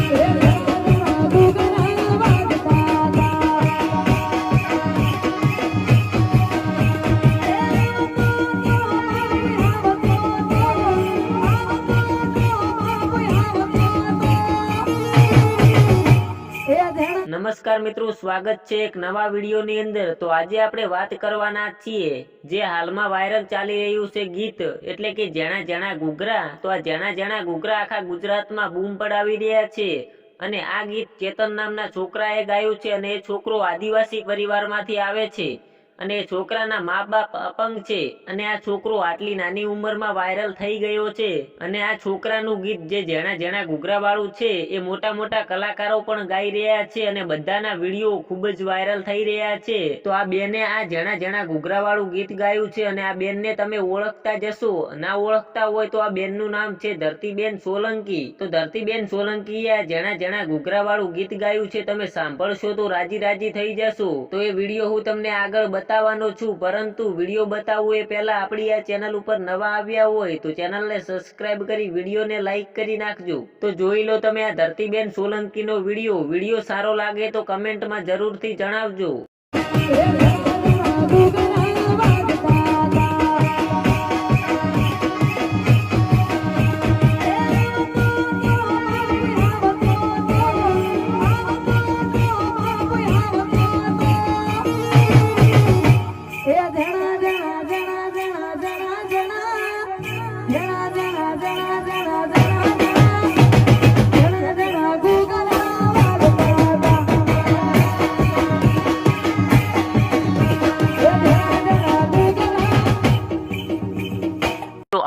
Yeah. નમસ્કાર મિત્રો, સ્વાગત છે એક નવા વિડીયોની અંદર. તો આજે આપણે વાત કરવાના છીએ જે હાલમાં વાયરલ ચાલી રહ્યું છે ગીત. એટલે કે જેણા જેણા ઘૂઘરા. તો આ જેણા જેણા ઘૂઘરા આખા ગુજરાતમાં બૂમ પડાવી રહ્યા છે. અને આ ગીત ચેતન નામના છોકરાએ ગાયું છે અને એ છોકરો આદિવાસી પરિવારમાંથી આવે છે. અને છોકરાના મા બાપ અપંગ છે અને આ છોકરો આટલી નાની ઉંમરમાં વાયરલ થઈ ગયો છે અને આ છોકરાનું ગીત જે જેણા જેણા ઘૂઘરા વાળું છે એ મોટા મોટા કલાકારો પણ ગાઈ રહ્યા છે અને બધાના વીડિયો ખૂબ જ વાયરલ થઈ રહ્યા છે. તો આ બેને આ જેણા જેણા ઘૂઘરા વાળું ગીત ગાયું છે અને આ બેનને તમે ઓળખતા જશો. ના ઓળખતા હોય તો આ બેનનું નામ છે ધરતીબેન સોલંકી. તો ધરતીબેન સોલંકીએ આ જેણા જેણા ઘૂઘરા વાળું ગીત ગાયું છે તમે સાંભળશો તો રાજી રાજી થઈ જશો. તો એ વીડિયો હું તમને આગળ બતાવવાનો છું, પરંતુ વીડિયો બતાવવું એ પહેલાં આપણી આ ચેનલ ઉપર નવા આવ્યા હોય તો ચેનલને સબસ્ક્રાઇબ કરી, વિડીયોને લાઇક કરી નાખજો. તો જોઈ લો તમે આ ધરતીબેન સોલંકીનો વીડિયો. વીડિયો સારો લાગે તો કમેન્ટમાં જરૂરથી જણાવજો.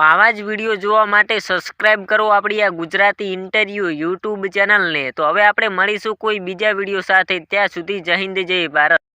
આવા જ વીડિયો જોવા માટે સબસ્ક્રાઇબ કરો આપણી આ ગુજરાતી ઇન્ટરવ્યૂ યુટ્યુબ ચેનલને તો હવે આપણે મળીશું કોઈ બીજા વીડિયો સાથે. ત્યાં સુધી જય હિન્દ, જય ભારત.